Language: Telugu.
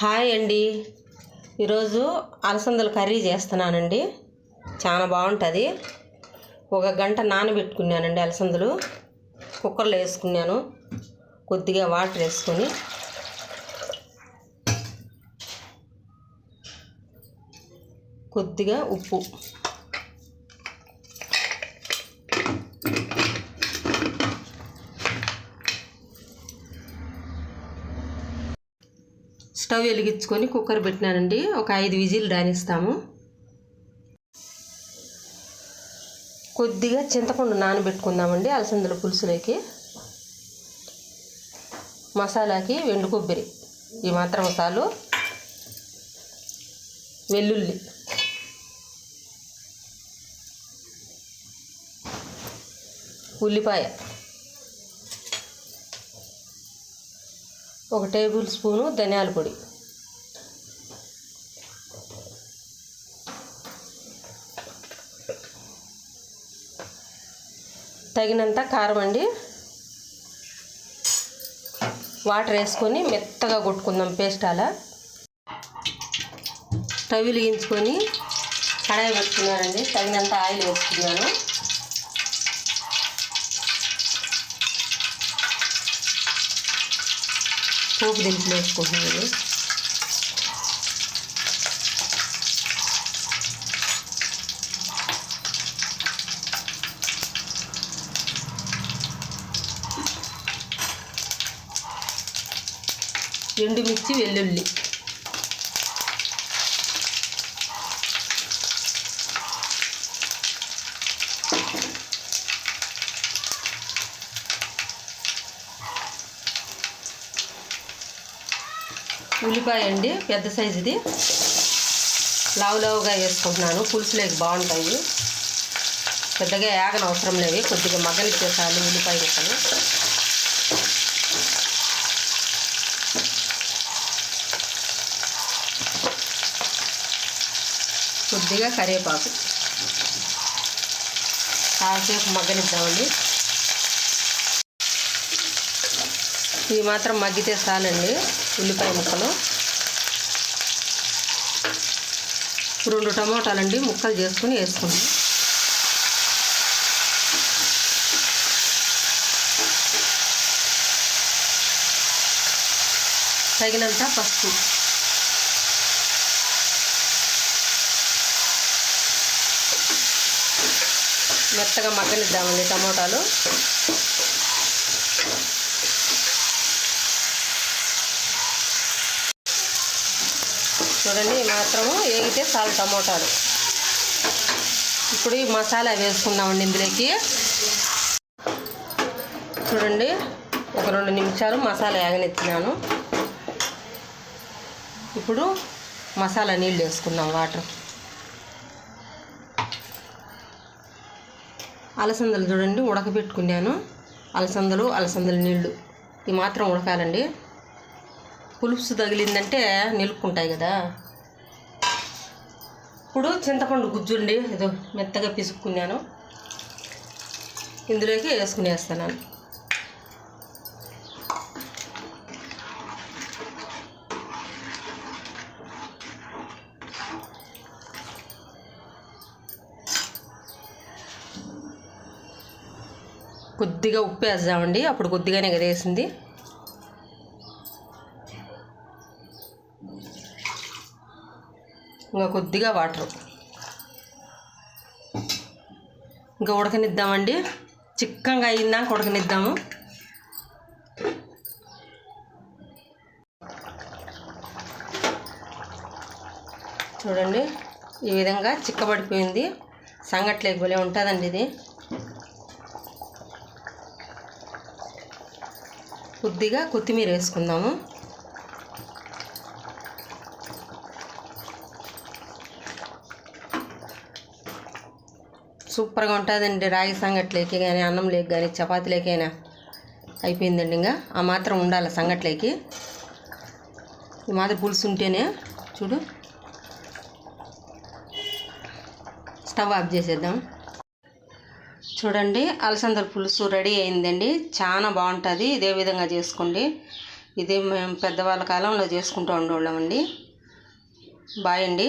హాయ్ అండి. ఈరోజు అలసందల కర్రీ చేస్తున్నానండి. చాలా బాగుంటుంది. ఒక గంట నానబెట్టుకున్నానండి అలసందలు. కుక్కర్లో వేసుకున్నాను. కొద్దిగా వాటర్ వేసుకొని. కొద్దిగా ఉప్పు. స్టవ్ వెలిగించుకొని కుక్కర్ పెట్టినానండి. ఒక ఐదు విజిల్ రానిస్తాము. కొద్దిగా చింతపండు నానబెట్టుకుందామండి అలసందల పులుసులోకి. మసాలాకి వెండు కొబ్బరి. ఈ మాత్రం మసాలు వెల్లుల్లి. ఉల్లిపాయ. ఒక టేబుల్ స్పూను ధనియాల పొడి. తగినంత కారం అండి. వాటర్ వేసుకొని మెత్తగా కొట్టుకుందాం పేస్ట్ అలా. స్టవ్ వెలిగించుకొని కడాయి పెట్టుకున్నానండి. తగినంత ఆయిల్ వేసుకున్నాను. పోపు దినుసులు వేసుకుంటున్నాను. ఎండుమిర్చి వెల్లుల్లి. ఉల్లిపాయ అండి పెద్ద సైజుది లావు లావుగా వేసుకుంటున్నాను. పులుసులోకి బాగుంటాయి. పెద్దగా యాగన అవసరం లేవి కొద్దిగా మగ్గనిచ్చేసాలి ఉల్లిపాయ ముక్కలు. కొద్దిగా కరివేపాకు. కాసేపు మగ్గనిద్దామండి. ఇవి మాత్రం మగ్గితే చాలండి. ఉల్లిపాయ ముక్కలు. రెండు టమోటాలండి ముక్కలు చేసుకుని వేసుకుందాం. తగినంత పసుపు. మెత్తగా మగ్గనిద్దామండి టమోటాలు. చూడండి మాత్రము వేగితే చాలు టమోటాలు. ఇప్పుడు ఈ మసాలా వేసుకుందామండి ఇందులోకి. చూడండి ఒక రెండు నిమిషాలు మసాలా వేగనెత్తినాను ఇప్పుడు మసాలా నీళ్ళు వేసుకుందాం వాటర్. అలసందలు చూడండి ఉడకబెట్టుకున్నాను. అలసందలు అలసందల నీళ్ళు. ఈ మాత్రం ఉడకాలండి. పులుసు తగిలిందంటే నిలుపుకుంటాయి కదా. ఇప్పుడు చింతపండు గుజ్జుండి ఏదో మెత్తగా పిసుక్కున్నాను. ఇందులోకి వేసుకునేస్తాను కొద్దిగా ఉప్పు వేద్దామండి. అప్పుడు కొద్దిగానే కదా వేసింది. ఇంకా కొద్దిగా వాటర్. ఇంకా ఉడకనిద్దామండి. చిక్కంగా అయిందాక ఉడకనిద్దాము. చూడండి ఈ విధంగా చిక్కబడిపోయింది. సంగట్లేక భలే ఉంటుందండి ఇది. కొద్దిగా కొత్తిమీర వేసుకుందాము. సూపర్గా ఉంటుందండి రాగి సంగట్లేకి కానీ అన్నం లేక కానీ చపాతీలేకైనా అయిపోయిందండి ఇంకా. ఆ మాత్రం ఉండాలి సంగట్లేకి. ఈ మాత్రం పులుసు ఉంటేనే చూడు. స్టవ్ ఆఫ్ చేసేద్దాం. చూడండి అలసందల పులుసు రెడీ అయిందండి. చాలా బాగుంటుంది. ఇదే విధంగా చేసుకోండి. ఇది మేము పెద్దవాళ్ళ కాలంలో చేసుకుంటూ ఉండేవాళ్ళమండి. బాయ్ అండి.